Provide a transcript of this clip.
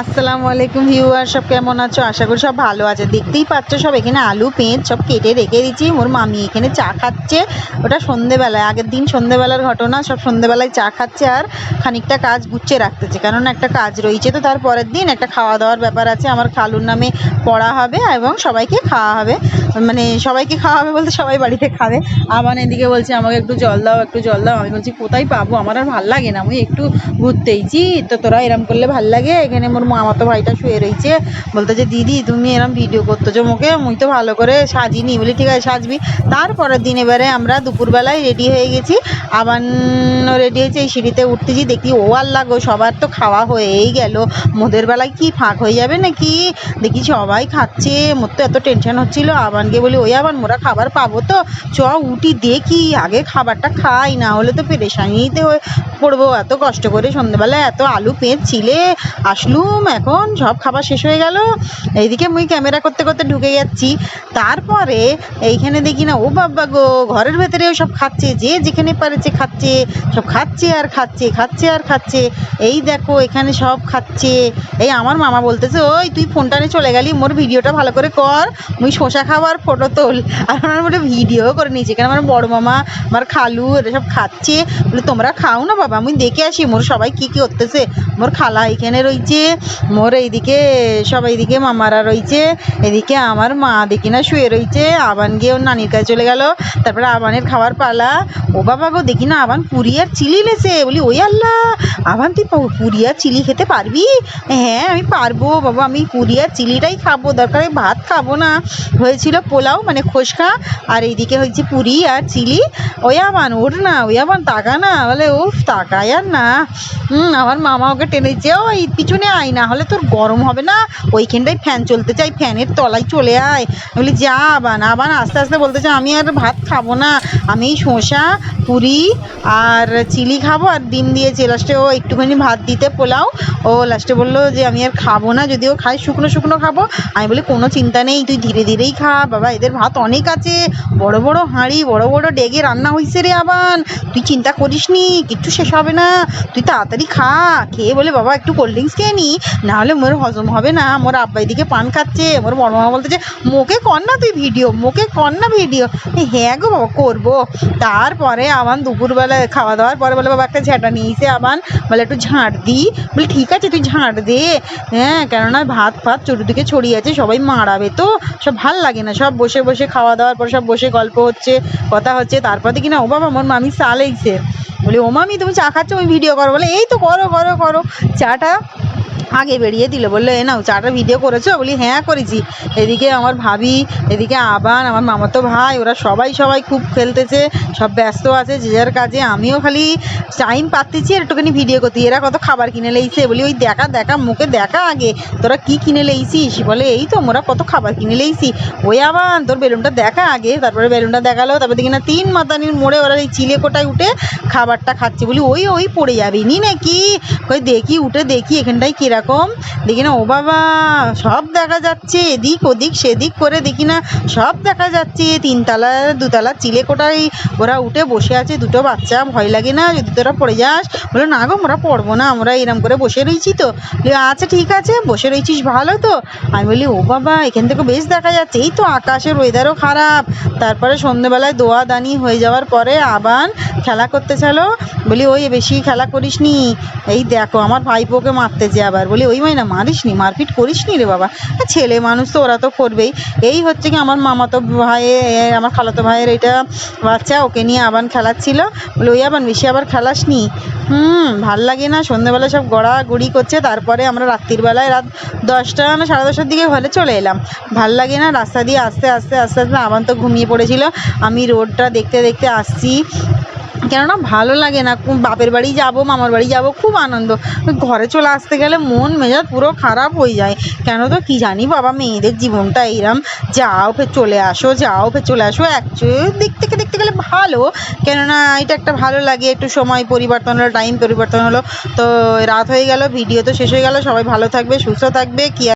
আসসালামু আলাইকুম ভিউয়ার, সব কেমন আছো? আশা করি সব ভালো আছে। দেখতেই পাচ্ছ সব এখানে আলু পেঁয়াজ সব কেটে রেখে দিচ্ছি মোর মামি এখানে চা খাচ্ছে। ওটা সন্ধেবেলায়, আগের দিন সন্ধেবেলার ঘটনা, সব সন্ধেবেলায় চা খাচ্ছে আর খানিকটা কাজ গুছিয়ে রাখতেছে। কারণ একটা কাজ রয়েছে তো, তার পরের দিন একটা খাওয়া দাওয়ার ব্যাপার আছে। আমার খালুর নামে পড়া হবে এবং সবাইকে খাওয়া হবে। মানে সবাইকে খাওয়া হবে বলতে সবাই বাড়িতে খাবে। আবার এদিকে বলছে, আমাকে একটু জল দাও, একটু জল দাও। আমি বলছি, কোথায় পাবো? আমার আর ভালো লাগে না। আমি একটু ঘুরতেইছি তো তোরা এরম করলে ভালো লাগে? এখানে মোর মামাতো ভাইটা শুয়ে রয়েছে বলতেছে দিদি, তুমি এরম ভিডিও করতেছো মুখে, মুই তো ভালো করে সাজিনি। বলি, ঠিক আছে, সাজবি। তারপরের দিন এবারে আমরা দুপুরবেলায় রেডি হয়ে গেছি। আবার রেডি হয়েছে এই সিঁড়িতে উঠতেছি। দেখি, ও আল্লাহ গো, সবার তো খাওয়া হয়েই গেল। মোদের বেলায় কি ফাঁক হয়ে যাবে নাকি? দেখি, সবাই খাচ্ছে। মোর তো এত টেনশন হচ্ছিল। আবানকে বলি, ওই আবার মোরা খাবার পাবো তো? চ, উঠি দেখি। আগে খাবারটা খাই, না হলে তো পেরেশানিতে হয়ে পড়ব। এত কষ্ট করে সন্ধ্যেবেলায় এত আলু পেঁয়াজ ছিলে আসলুম এখন সব খাবার শেষ হয়ে গেল। এইদিকে মুই ক্যামেরা করতে করতে ঢুকে যাচ্ছি। তারপরে এইখানে দেখি না, ও বাবা গো, ঘরের ভেতরেও সব খাচ্ছে, যে যেখানে পারেছে খাচ্ছে, সব খাচ্ছে আর খাচ্ছে খাচ্ছে আর খাচ্ছে। এই দেখো, এখানে সব খাচ্ছে। এই আমার মামা বলতেছে, ওই তুই ফোনটা নিয়ে চলে গেলি, মোর ভিডিওটা ভালো করে কর, মুই শসা খাবার ফটো তোল। আর আমার বলে, ভিডিও করে নিয়েছি। কারণ আমার বড় মামা, আমার খালু, এরা সব খাচ্ছে। বলে, তোমরা খাও না বাবা আমি দেখে আসি, মোর সবাই কি কি করতেছে? মোর খালা এখানে রয়েছে। মোর এইদিকে সব এইদিকে মামারা রয়েছে এদিকে আমার মা দেখি না শুয়ে রয়েছে আবান গিয়ে ওর নানির কাছে চলে গেল, তারপরে আবানের খাবার পালা, ও বাবা গো, দেখি না আবান পুরি আর চিলি লেছে, বলি, ওই আল্লাহ, আবান তুই পুরি আর চিলি খেতে পারবি? হ্যাঁ আমি পারব, বাবা, আমি পুরি আর চিলিটাই খাব, দরকার ভাত খাব না। হয়েছিল পোলাও মানে খোসকা, আর এইদিকে হয়েছে পুরি আর চিলি। ওই আবান ওর না, ওই আবান, তাকা না। বলে, উফ তাকায় আর না। হুম, আমার মামা ওকে টেনেছে, ওই পিছনে আয় না হলে তোর গরম হবে না। ওইখানটায় ফ্যান চলতে চাই ফ্যানের তলায় চলে আয়। বলি, যা আবান আবান আস্তে আস্তে বলতে বলতেছে আমি আর ভাত খাব না। আমি শসা পুরি আর চিলি খাব আর ডিম দিয়েছে। লাস্টে ও একটুখানি ভাত দিতে পোলাও। ও লাস্টে বলল যে, আমি আর খাব না, যদিও খাই, শুকনো শুকনো খাব। আমি বলি, কোনো চিন্তা নেই, তুই ধীরে ধীরেই খা। বাবা, এদের ভাত অনেক আছে। বড় বড় হাঁড়ি, বড় বড় ডেগে রান্না হয়েছে রে আবান। তুই চিন্তা করিস নি, কিচ্ছু শেষ হবে না। তুই তাড়াতাড়ি খা। খেয়ে বলে, বাবা, একটু কোল্ড ড্রিঙ্কস খেয়ে নি। নাহলে মোর হজম হবে না। মোর আব্বা এদিকে পান খাচ্ছে। মোর বড় মামা বলতেছে, মোকে কর না তুই ভিডিও মোকে কর না ভিডিও হ্যাঁ গো বাবা, করব। তারপরে আবার দুপুরবেলা খাওয়া দাওয়ার পরে বলে, বাবা, একটা ঝাঁটা নিয়েছে আবার বলে, একটু ঝাঁট দিই বলি, ঠিক আছে, তুই ঝাঁট দে। হ্যাঁ কেননা ভাত ফাত চতুর্দিকে ছড়িয়ে আছে, সবাই মারাবে তো। সব ভালো লাগে না, সব বসে বসে খাওয়া দাওয়ার পর সব বসে গল্প হচ্ছে, কথা হচ্ছে। তারপর দেখি না, ও বাবা, আমার মামি চাল এইছে বলি, ও মামি, তুমি চা খাচ্ছ? আমি ভিডিও করো। বলে, এই তো, করো করো করো। চাটা আগে বেরিয়ে দিল, বলল, এ নাও, চাটা ভিডিও করেছ? বলি হ্যাঁ করেছি। এদিকে আমার ভাবি, এদিকে আবান, আমার মামাতো ভাই, ওরা সবাই সবাই খুব খেলতেছে, সব ব্যস্ত আছে, যে যার কাজে। আমিও খালি টাইম পাচ্তেছি আর একটুখানি ভিডিও করতে। এরা কত খাবার কিনে লেইছে? বলি, ওই দেখা দেখা, মুখে দেখা আগে। তোরা কি কিনে লেইছিস? বলে, এই তো, মোরা কত খাবার কিনে লেইছি। ওই আবান, তোর বেলুনটা দেখা আগে। তারপরে বেলুনটা দেখাল, তারপরে দেখি না, তিন মাতানির মোড়ে ওরা এই চিলে কোটায় উঠে খাবারটা খাচ্ছে। বলি, ওই ওই পড়ে যাবি। নি নাকি? ওই দেখি, উঠে দেখি, এখানটায় কীরকম? দেখি না, ও বাবা, সব দেখা যাচ্ছে, এদিক ওদিক, সেদিক করে দেখি না, সব দেখা যাচ্ছে, তিনতলা, দুতলা চিলে কোটায় ওরা উঠে বসে আছে, দুটো বাচ্চা, ভয় লাগে না, যদি তোরা পড়ে যাস। বলে, না গো, আমরা পড়ব না, আমরা এরম করে বসে রয়েছি তো। আচ্ছা ঠিক আছে, বসে রয়েছিস ভালো তো। আমি বলি, ও বাবা, এখান থেকে বেশ দেখা যাচ্ছে, এই তো আকাশের ওয়েদারও খারাপ। তারপরে সন্ধ্যেবেলায় দোয়া দানি হয়ে যাওয়ার পরে আবার খেলা করতে চলো বলি, ওই বেশি খেলা করিস নি এই দেখো, আমার ভাইপোকে মারতেছে আবার বলি, ওই মাইনা মারিস নি মারপিট করিস নি রে বাবা? ছেলে মানুষ তো, ওরা তো করবেই। এই হচ্ছে কি আমার মামাতো ভাই আমার খালাতো ভাইয়ের এটা বাচ্চা, ওকে নিয়ে আবার খেলাচ্ছিল। বলে, ওই আবার বেশি আবার খেলাস নি হুম, ভালো লাগে না সন্ধ্যেবেলা সব গড়াগড়ি করছে, তারপরে আমরা রাত্রির বেলায় রাত দশটা না সাড়ে দশটার দিকে ঘরে চলে এলাম। ভালো লাগে না, রাস্তা দিয়ে আস্তে আস্তে আস্তে আস্তে আবার তো ঘুমিয়ে পড়েছিল। আমি রোডটা দেখতে দেখতে আসছি। কেননা ভালো লাগে না। বাপের বাড়ি যাব, মামার বাড়ি যাব, খুব আনন্দ। ঘরে চলে আসতে গেলে মন মেজাজ পুরো খারাপ হয়ে যায়। কেন তো কি জানি বাবা, মেয়েদের জীবনটা এইরম। যাও ফের চলে আসো, যাও ফের চলে আসো। অ্যাকচুয়ালি দিক থেকে দেখতে গেলে ভালো। কেননা এটা একটা ভালো লাগে, একটু সময় পরিবর্তন হলো টাইম পরিবর্তন হলো। তো রাত হয়ে গেল ভিডিও তো শেষ হয়ে গেল। সবাই ভালো থাকবে, সুস্থ থাকবে কি